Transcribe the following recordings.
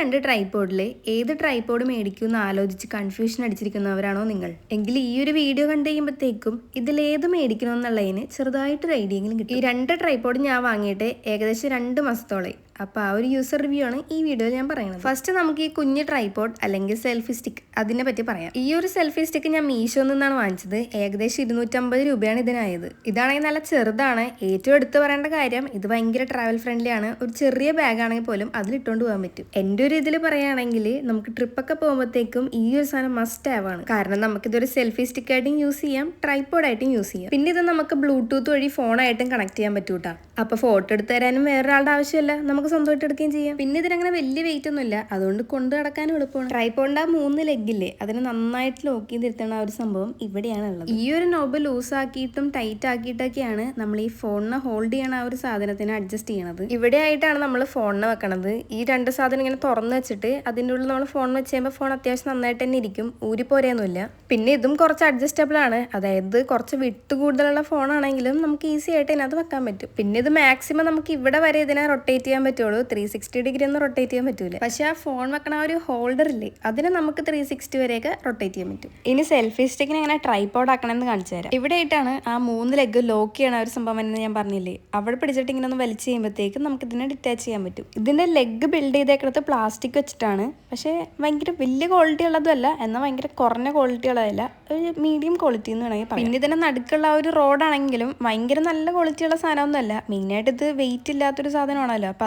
രണ്ട് ട്രൈപോഡിൽ ഏത് ട്രൈപോഡ് മേടിക്കുമെന്ന് ആലോചിച്ച് കൺഫ്യൂഷൻ അടിച്ചിരിക്കുന്നവരാണോ നിങ്ങൾ? എങ്കിൽ ഈ ഒരു വീഡിയോ കണ്ടു കഴിയുമ്പോഴത്തേക്കും ഇതിലേത് മേടിക്കണമെന്നുള്ളതിന് ചെറുതായിട്ടൊരു ഐഡിയെങ്കിലും കിട്ടും. ഈ രണ്ട് ട്രൈപോഡ് ഞാൻ വാങ്ങിയിട്ട് ഏകദേശം രണ്ട് മാസത്തോളമായി അപ്പോൾ ആ ഒരു യൂസർ റിവ്യൂ ആണ് ഈ വീഡിയോയിൽ ഞാൻ പറയുന്നത്. ഫസ്റ്റ് നമുക്ക് ഈ കുഞ്ഞ് ട്രൈപോഡ് അല്ലെങ്കിൽ സെൽഫി സ്റ്റിക്ക് അതിനെ പറ്റി പറയാം. ഈ ഒരു സെൽഫി സ്റ്റിക്ക് ഞാൻ മീഷോ നിന്നാണ് വാങ്ങിച്ചത്. ഏകദേശം ഇരുന്നൂറ്റമ്പത് രൂപയാണ് ഇതിനായത്. ഇതാണെങ്കിൽ നല്ല ചെറുതാണ്. ഏറ്റവും എടുത്തു പറയേണ്ട കാര്യം ഇത് ഭയങ്കര ട്രാവൽ ഫ്രണ്ട്ലി ആണ്. ഒരു ചെറിയ ബാഗ് ആണെങ്കിൽ പോലും അതിലിട്ടുകൊണ്ട് പോകാൻ പറ്റും. എന്റെ ഒരു ഇതിൽ പറയുകയാണെങ്കിൽ നമുക്ക് ട്രിപ്പൊക്കെ പോകുമ്പോഴത്തേക്കും ഈ ഒരു സാധനം മസ്റ്റ് ആവ് ആണ്. കാരണം നമുക്കിതൊരു സെൽഫി സ്റ്റിക്കായിട്ടും യൂസ് ചെയ്യാം ട്രൈപോഡ് ആയിട്ടും യൂസ് ചെയ്യാം. പിന്നെ ഇത് നമുക്ക് ബ്ലൂടൂത്ത് വഴി ഫോണായിട്ടും കണക്ട് ചെയ്യാൻ പറ്റൂട്ടാ. അപ്പോൾ ഫോട്ടോ എടുത്ത് തരാനും വേറൊരാളുടെ ആവശ്യമില്ല. നമുക്ക് സ്വന്തമായിട്ട് എടുക്കുകയും ചെയ്യാം. പിന്നെ ഇതിനങ്ങനെ വലിയ വെയിറ്റ് ഒന്നുമില്ല. അതുകൊണ്ട് കൊണ്ട് നടക്കാനും എളുപ്പമാണ്. ട്രൈപോണ്ടാ ആ മൂന്ന് ലെഗില്ലേ അതിനെ നന്നായിട്ട് ലോക്ക് ചെയ്തിരുത്തണ ആ ഒരു സംഭവം ഇവിടെയാണ് ഉള്ളത്. ഈ ഒരു നോബ് ലൂസ് ആക്കിയിട്ടും ടൈറ്റ് ആക്കിയിട്ടൊക്കെയാണ് നമ്മൾ ഈ ഫോണിനെ ഹോൾഡ് ചെയ്യണ ആ ഒരു സാധനത്തിന് അഡ്ജസ്റ്റ് ചെയ്യണത്. ഇവിടെ ആയിട്ടാണ് നമ്മൾ ഫോണിനെ വെക്കണത്. ഈ രണ്ട് സാധനം ഇങ്ങനെ തുറന്നു വെച്ചിട്ട് അതിന്റെ ഉള്ളിൽ നമ്മൾ ഫോൺ വെച്ച് കഴിയുമ്പോൾ ഫോൺ അത്യാവശ്യം നന്നായിട്ട് തന്നെ ഇരിക്കും. ഊരിപ്പോരെയൊന്നുമില്ല പിന്നെ ഇതും കുറച്ച് അഡ്ജസ്റ്റബിൾ ആണ്. അതായത് കുറച്ച് വിട്ട് കൂടുതലുള്ള ഫോണാണെങ്കിലും നമുക്ക് ഈസി ആയിട്ട് ഇതിനകത്ത് വെക്കാൻ പറ്റും. പിന്നെ ഇത് മാക്സിമം നമുക്ക് ഇവിടെ വരെ ഇതിനെ റൊട്ടേറ്റ് ചെയ്യാൻ പറ്റുള്ളൂ ത്രീ സിക്സ്റ്റി ഡിഗ്രി ഒന്നും റൊട്ടേറ്റ് ചെയ്യാൻ പറ്റൂല. പക്ഷെ ആ ഫോൺ വെക്കണ ഒരു ഹോൾഡർ ഇല്ലേ അതിനെ നമുക്ക് ത്രീ സിക്സ്റ്റി വരെയൊക്കെ റൊട്ടേറ്റ് ചെയ്യാൻ പറ്റും. ഇനി സെൽഫി സ്റ്റിക്കിനെ എങ്ങനെ ട്രൈപോഡ് ആക്കണമെന്ന് കാണിച്ചു തരാം. ഇവിടെ ആയിട്ടാണ് ആ മൂന്ന് ലെഗ് ലോക്ക് ചെയ്യണ ഒരു സംഭവം എന്ന് ഞാൻ പറഞ്ഞില്ലേ. അവിടെ പിടിച്ചിട്ട് ഇങ്ങനെ ഒന്ന് വലിച്ചു ചെയ്യുമ്പോഴത്തേക്കും നമുക്ക് ഇതിനെ ഡിറ്റാച്ച് ചെയ്യാൻ പറ്റും. ഇതിന്റെ ലെഗ് ബിൽഡ് ചെയ്തേക്കുന്നത് പ്ലാസ്റ്റിക് വെച്ചിട്ടാണ്. പക്ഷേ ഭയങ്കര വലിയ ക്വാളിറ്റി ഉള്ളതല്ല എന്നാൽ ഭയങ്കര കുറഞ്ഞ ക്വാളിറ്റി ഉള്ളതല്ല. ഒരു മീഡിയം ക്വാളിറ്റി എന്ന് വേണമെങ്കിൽ പിന്നെ ഇതിന്റെ നടുക്കുള്ള ഒരു റോഡാണെങ്കിലും ഭയങ്കര നല്ല ക്വാളിറ്റി ഉള്ള സാധനമൊന്നുമല്ല. മെയിനായിട്ട് ഇത് വെയിറ്റ് ഇല്ലാത്തൊരു സാധനമാണല്ലോ. അപ്പോൾ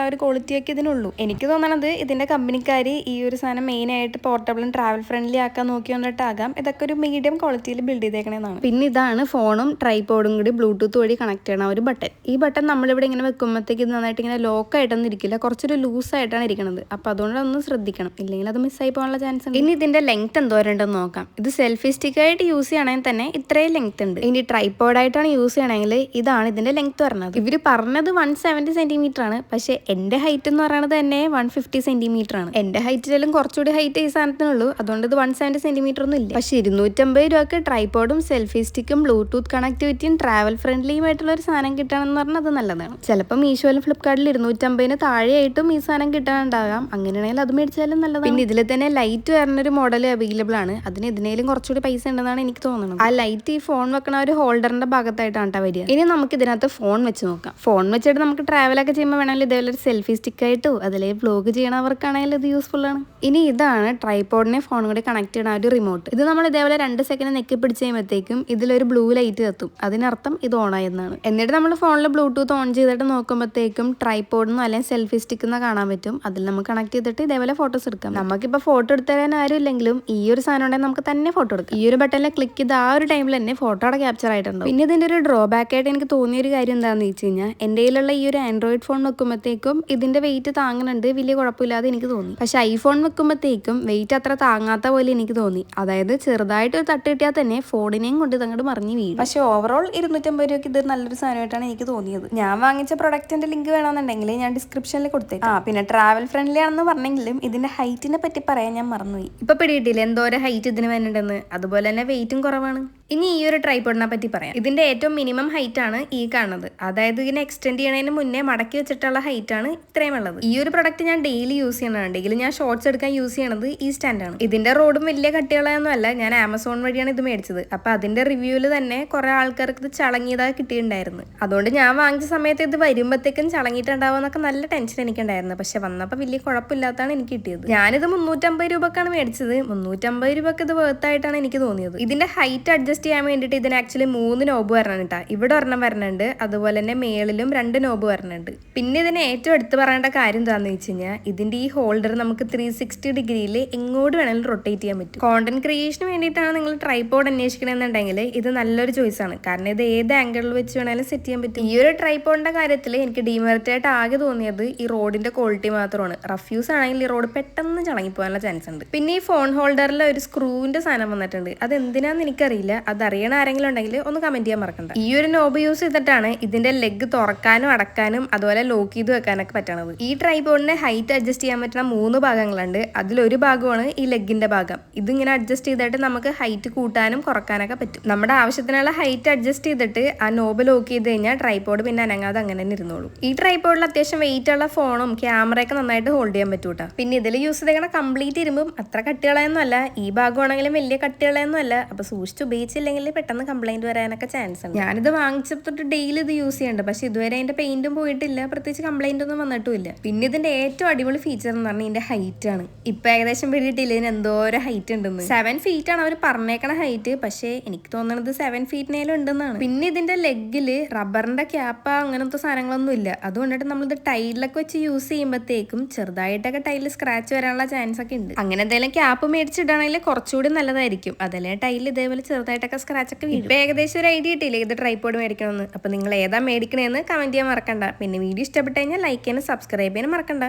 ആ ഒരു ക്വാളിറ്റിയൊക്കെ ഇതിനുള്ളൂ. എനിക്ക് തോന്നണത് ഇതിന്റെ കമ്പനിക്കാർ ഈ ഒരു സാധനം മെയിൻ ആയിട്ട് പോർട്ടബിളും ട്രാവൽ ഫ്രണ്ട്ലി ആക്കാൻ നോക്കി വന്നിട്ടാകാം. ഇതൊക്കെ ഒരു മീഡിയം ക്വാളിറ്റിയിൽ ബിൽഡ് ചെയ്തേക്കണേന്നാണ്. പിന്നെ ഇതാണ് ഫോണും ട്രൈപോഡും കൂടി ബ്ലൂടൂത്ത് വഴി കണക്ട് ചെയ്യണ ഒരു ബട്ടൺ ഈ ബട്ടൺ നമ്മളിവിടെ ഇങ്ങനെ വെക്കുമ്പോഴത്തേക്ക് ഇത് നന്നായിട്ട് ഇങ്ങനെ ലോക്ക് ആയിട്ടൊന്നും ഇരിക്കില്ല. കുറച്ചൊരു ലൂസ് ആയിട്ടാണ് ഇരിക്കുന്നത് അപ്പോൾ അതുകൊണ്ട് ഒന്ന് ശ്രദ്ധിക്കണം. ഇല്ലെങ്കിൽ അത് മിസ്സായി പോകാനുള്ള ചാൻസ് ഉണ്ട്. ഇനി ഇതിന്റെ ലെങ്ത് എന്തോരണ്ടെന്ന് നോക്കാം. ഇത് സെൽഫി സ്റ്റിക്ക് ആയിട്ട് യൂസ് ചെയ്യണമെങ്കിൽ തന്നെ ഇത്രയും ലെങ്ത് ഉണ്ട്. ഇനി ട്രൈപോഡായിട്ടാണ് യൂസ് ചെയ്യണമെങ്കിൽ ഇതാണ് ഇതിന്റെ ലെങ്ത് പറഞ്ഞത്. ഇവർ പറഞ്ഞത് വൺ സെവന്റി സെന്റിമീറ്റർ ആണ്. പക്ഷേ എന്റെ ഹൈറ്റ് എന്ന് പറയുന്നത് തന്നെ വൺ ഫിഫ്റ്റി സെന്റിമീറ്റർ ആണ്. എന്റെ ഹൈറ്റിലും കുറച്ചുകൂടി ഹൈറ്റ് ഈ സാധനത്തിനുള്ളൂ അതുകൊണ്ട് ഇത് വൺ സെവന്റി സെന്റിമീറ്റർ ഒന്നും ഇല്ല. പക്ഷേ ഇരുന്നൂറ്റമ്പത് രൂപക്ക് ട്രൈപോഡും സെൽഫി സ്റ്റിക്കും ബ്ലൂടൂത്ത് കണക്ടിവിറ്റിയും ട്രാവൽ ഫ്രണ്ട്ലിയും ആയിട്ടുള്ള ഒരു സാധനം കിട്ടണമെന്ന് പറഞ്ഞാൽ അത് നല്ലതാണ്. ചിലപ്പോൾ മീഷോയിലും ഫ്ലിപ്കാർട്ടിൽ ഇരുന്നൂറ്റമ്പതിന് താഴെയായിട്ടും ഈ സാധനം കിട്ടാനുണ്ടാകാം അങ്ങനെയാണെങ്കിൽ അത് മേടിച്ചാലും നല്ലതാണ്. പിന്നെ ഇതിൽ തന്നെ ലൈറ്റ് വരുന്ന ഒരു മോഡൽ അവൈലബിൾ ആണ്. അതിന് ഇതിനേലും കുറച്ചുകൂടി പൈസ ഉണ്ടെന്നാണ് എനിക്ക് തോന്നുന്നത്. ആ ലൈറ്റ് ഈ ഫോൺ വെക്കണ ഒരു ഹോൾഡറിന്റെ ഭാഗത്തായിട്ടാണ് വരിക. ഇനി നമുക്ക് ഇതിനകത്ത് ഫോൺ വെച്ച് നോക്കാം. ഫോൺ വെച്ചിട്ട് നമുക്ക് ട്രാവലൊക്കെ ചെയ്യുമ്പോൾ വേണമെങ്കിൽ ഇതേപോലെ ഒരു സെൽഫി സ്റ്റിക്കായിട്ടോ അതിലേ വ്ലോഗ് ചെയ്യണവർക്കാണെങ്കിൽ ഇത് യൂസ്ഫുൾ ആണ്. ഇനി ഇതാണ് ട്രൈപോഡിനെ ഫോൺ കൂടി കണക്ട് ചെയ്യണ ഒരു റിമോട്ട് ഇത് നമ്മൾ ഇതേപോലെ രണ്ട് സെക്കൻഡ് നെക്കി പിടിച്ച് കഴിയുമ്പോഴത്തേക്കും ഇതിലൊരു ബ്ലൂ ലൈറ്റ് കത്തും അതിനർത്ഥം ഇത് ഓൺ ആയെന്നാണ്. എന്നിട്ട് നമ്മൾ ഫോണിൽ ബ്ലൂടൂത്ത് ഓൺ ചെയ്തിട്ട് നോക്കുമ്പോഴത്തേക്കും ട്രൈപോഡിന്നോ അല്ലെങ്കിൽ സെൽഫി സ്റ്റിക്കുന്നോ കാണാൻ പറ്റും. അതിൽ നമുക്ക് കണക്ട് ചെയ്തിട്ട് ഇതേപോലെ ഫോട്ടോസ് എടുക്കാം. നമുക്കിപ്പോൾ ഫോട്ടോ എടുത്തുതരാൻ ആരും ഇല്ലെങ്കിലും ഈ ഒരു സാധനം ഉണ്ടെങ്കിൽ നമുക്ക് തന്നെ ഫോട്ടോ എടുക്കാം. ഈ ഒരു ബട്ടണിൽ ക്ലിക്ക് ചെയ്ത് ആ ഒരു ടൈമിൽ തന്നെ ഫോട്ടോ അവിടെ ക്യാപ്ചർ ആയിട്ടുണ്ട് പിന്നെ ഇതിന്റെ ഒരു ഡ്രോബാക്ക് ആയിട്ട് എനിക്ക് തോന്നിയ ഒരു കാര്യം എന്താണെന്ന് വെച്ച് കഴിഞ്ഞാൽ എന്റെ കയ്യിലുള്ള ഈ ഒരു ആൻഡ്രോയിഡ് ഫോൺ വെക്കുമ്പോഴത്തേക്കും ഇതിന്റെ വെയിറ്റ് താങ്ങുന്നുണ്ട്. വലിയ കുഴപ്പമില്ലാതെ എനിക്ക് തോന്നി. പക്ഷേ ഐഫോൺ വെക്കുമ്പോഴത്തേക്കും വെയിറ്റ് അത്ര താങ്ങാത്ത പോലെ എനിക്ക് തോന്നി. അതായത് ചെറുതായിട്ട് ഒരു തട്ട് കിട്ടിയാൽ തന്നെ ഫോണിനെയും കൊണ്ട് ഇതങ്ങോട്ട് മറിഞ്ഞ് വീഴും. പക്ഷെ ഓവറോൾ ഇരുന്നൂറ്റമ്പത് രൂപയ്ക്ക് ഇത് നല്ലൊരു സാധനമായിട്ടാണ് എനിക്ക് തോന്നിയത്. ഞാൻ വാങ്ങിച്ച പ്രൊഡക്റ്റിന്റെ ലിങ്ക് വേണമെന്നുണ്ടെങ്കിൽ ഞാൻ ഡിസ്ക്രിപ്ഷനിൽ കൊടുത്തേക്കാം. ആ പിന്നെ ട്രാവൽ ഫ്രണ്ട്ലി ആണെന്ന് പറഞ്ഞെങ്കിലും ഇതിന്റെ ഹൈറ്റിനെ പറ്റി പറയാൻ ഞാൻ മറന്നുപോയി. ഇപ്പൊ പിടിയിട്ടില്ല എന്തോരം ഹൈറ്റ് ഇതിന് വേണ്ടിണ്ടെന്ന് അതുപോലെ തന്നെ വെയിറ്റും കുറവാണ്. ഇനി ഈ ഒരു ട്രൈപോഡിനെ പറ്റി പറയാം. ഇതിന്റെ ഏറ്റവും മിനിമം ഹൈറ്റ് ആണ് ഈ കാണുന്നത്. അതായത് ഇതിനെ എക്സ്റ്റെൻഡ് ചെയ്യണതിന് മുന്നേ മടക്കി വെച്ചിട്ടുള്ള ഹൈറ്റ് ആണ് ഇത്രയും ഉള്ളത്. ഈ ഒരു പ്രൊഡക്റ്റ് ഞാൻ ഡെയിലി യൂസ് ഡെയിലി ഞാൻ ഷോർട്സ് എടുക്കാൻ യൂസ് ചെയ്യണത് ഈ സ്റ്റാൻഡാണ് ഇതിന്റെ റോഡും വലിയ കട്ടികളൊന്നും അല്ല. ഞാൻ ആമസോൺ വഴിയാണ് ഇത് മേടിച്ചത്. അപ്പൊ അതിന്റെ റിവ്യൂവിൽ തന്നെ കുറെ ആൾക്കാർക്ക് ഇത് ചളങ്ങിയതായി കിട്ടിയിട്ടുണ്ടായിരുന്നു. അതുകൊണ്ട് ഞാൻ വാങ്ങിച്ച സമയത്ത് ഇത് വരുമ്പോഴത്തേക്കും ചളങ്ങിയിട്ടുണ്ടാവും എന്നൊക്കെ നല്ല ടെൻഷൻ എനിക്കുണ്ടായിരുന്നു. പക്ഷെ വന്നപ്പോൾ വലിയ കുഴപ്പമില്ലാത്തതാണ് എനിക്ക് കിട്ടിയത്. ഞാനിത് മുന്നൂറ്റമ്പത് രൂപക്കാണ് മേടിച്ചത്. മുന്നൂറ്റമ്പത് രൂപക്ക് ഇത് വേർത്തായിട്ടാണ് എനിക്ക് തോന്നിയത്. ഇതിന്റെ ഹൈറ്റ് അഡ്ജസ്റ്റ് ചെയ്യാൻ വേണ്ടിയിട്ട് ഇതിന് ആക്ച്വലി മൂന്ന് നോബ് വരണം കേട്ടോ ഇവിടെ ഒരെണ്ണം വരണുണ്ട് അതുപോലെ തന്നെ മേളിലും രണ്ട് നോബ് വരണുണ്ട്. പിന്നെ ഇതിന് ഏറ്റവും എടുത്തു പറയേണ്ട കാര്യം എന്താണെന്ന് വെച്ച് കഴിഞ്ഞാൽ ഇതിന്റെ ഈ ഹോൾഡർ നമുക്ക് ത്രീ സിക്സ്റ്റി ഡിഗ്രിയിൽ എങ്ങോട്ട് വേണമെങ്കിലും റൊട്ടേറ്റ് ചെയ്യാൻ പറ്റും. കോണ്ടന്റ് ക്രിയേഷന് വേണ്ടിയിട്ടാണ് നിങ്ങൾ ട്രൈപോഡ് അന്വേഷിക്കണമെന്നുണ്ടെങ്കിൽ ഇത് നല്ലൊരു ചോയ്സ് ആണ്. കാരണം ഇത് ഏത് ആംഗിളിൽ വെച്ച് വേണമെങ്കിലും സെറ്റ് ചെയ്യാൻ പറ്റും. ഈ ഒരു ട്രൈപോഡിന്റെ കാര്യത്തിൽ എനിക്ക് ഡീമെറിറ്റായിട്ട് ആകെ തോന്നിയത് ഈ റോഡിന്റെ ക്വാളിറ്റി മാത്രമാണ്. റഫ്യൂസ് ആണെങ്കിൽ ഈ റോഡ് പെട്ടെന്ന് ചളങ്ങി പോകാനുള്ള ചാൻസ് ഉണ്ട്. പിന്നെ ഈ ഫോൺ ഹോൾഡറിൽ ഒരു സ്ക്രൂവിന്റെ സാധനം വന്നിട്ടുണ്ട്. അത് എന്തിനാന്ന് എനിക്കറിയില്ല. അത് അറിയണ ആരെങ്കിലും ഉണ്ടെങ്കിൽ ഒന്ന് കമന്റ് ചെയ്യാൻ മറക്കണ്ട. ഈ ഒരു നോബ് യൂസ് ചെയ്തിട്ടാണ് ഇതിന്റെ ലെഗ് തുറക്കാനും അടക്കാനും അതുപോലെ ലോക്ക് ചെയ്ത് വെക്കാനൊക്കെ പറ്റണത്. ഈ ട്രൈബോർഡിന് ഹൈറ്റ് അഡ്ജസ്റ്റ് ചെയ്യാൻ പറ്റുന്ന മൂന്ന് ഭാഗങ്ങളുണ്ട്. അതിലൊരു ഭാഗമാണ് ഈ ലെഗിന്റെ ഭാഗം. ഇതിങ്ങനെ അഡ്ജസ്റ്റ് ചെയ്തിട്ട് നമുക്ക് ഹൈറ്റ് കൂട്ടാനും കുറക്കാനൊക്കെ പറ്റും. നമ്മുടെ ആവശ്യത്തിനുള്ള ഹൈറ്റ് അഡ്ജസ്റ്റ് ചെയ്തിട്ട് ആ നോബ് ലോക്ക് ചെയ്ത് കഴിഞ്ഞാൽ ട്രൈപോഡ് പിന്നെ അനങ്ങാതെ അങ്ങനെ തന്നെ ഇരുന്നോളൂ. ഈ ട്രൈപോഡിൽ അത്യാവശ്യം വെയിറ്റ് ഉള്ള ഫോണും ക്യാമറയൊക്കെ നന്നായിട്ട് ഹോൾഡ് ചെയ്യാൻ പറ്റൂട്ടാ. പിന്നെ ഇതിൽ യൂസ് ചെയ്തേക്കണ കംപ്ലീറ്റ് ഇരുമ്പും അത്ര കട്ടികളെയൊന്നും അല്ല. ഈ ഭാഗമാണെങ്കിലും വലിയ കട്ടികളെയൊന്നും അല്ല. അപ്പൊ സൂക്ഷിച്ച് ഉപയോഗിച്ചില്ലെങ്കിൽ പെട്ടെന്ന് കംപ്ലൈന്റ് വരാനൊക്കെ ചാൻസ് ഉണ്ട്. ഞാനിത് വാങ്ങിച്ചിട്ട് ഡെയിലി ഇത് യൂസ് ചെയ്യുന്നുണ്ട് പക്ഷെ ഇതുവരെ അതിന്റെ പെയിന്റും പോയിട്ടില്ല. പ്രത്യേകിച്ച് കംപ്ലൈന്റ് ഒന്നും വന്നിട്ടുമില്ല. പിന്നെ ഇതിന്റെ ഏറ്റവും അടിപൊളി ഫീച്ചർ എന്ന് പറഞ്ഞാൽ ഇതിന്റെ ഹൈറ്റ് ആണ്. ഇപ്പൊ ഏകദേശം പിടിയിട്ടില്ല ഇതിന് എന്തോ ഒരു ഹൈറ്റ് ഉണ്ടെന്ന്. സെവൻ ഫീറ്റ് ആണ് അവർ പറഞ്ഞേക്കണ ഹൈറ്റ് പക്ഷേ എനിക്ക് തോന്നുന്നത് സെവൻ ഫീറ്റിനേലും ഉണ്ടെന്നാണ്. പിന്നെ ഇതിന്റെ ലെഗിൽ റബ്ബറിന്റെ ക്യാപ്പ് അങ്ങനത്തെ സാധനങ്ങളൊന്നും ഇല്ല. അതുകൊണ്ടിട്ട് നമ്മളിത് ടൈലിലൊക്കെ വെച്ച് യൂസ് ചെയ്യുമ്പോഴത്തേക്കും ചെറുതായിട്ടൊക്കെ ടൈലിൽ സ്ക്രാച്ച് വരാനുള്ള ചാൻസ് ഒക്കെ ഉണ്ട്. അങ്ങനെ എന്തെങ്കിലും ക്യാപ്പ് മേടിച്ചിടാണെങ്കിൽ കുറച്ചുകൂടി നല്ലതായിരിക്കും. അതല്ലേ ടൈലിൽ ഇതേപോലെ ചെറുതായിട്ടൊക്കെ സ്ക്രാച്ച് ഒക്കെ വീഴും ഇപ്പൊ ഏകദേശം ഒരു ഐഡിയ കിട്ടിയില്ലേ? ഇത് ട്രൈപോഡ് മേടിക്കണമെന്ന് അപ്പൊ നിങ്ങൾ ഏതാ മേടിക്കണമെന്ന് കമന്റ് ചെയ്യാൻ മറക്കണ്ട. പിന്നെ വീഡിയോ ഇഷ്ടപ്പെട്ട് കഴിഞ്ഞാൽ ലൈക്ക് ചെയ്യാനും സബ്സ്ക്രൈബ് ചെയ്യാനും മറക്കണ്ട.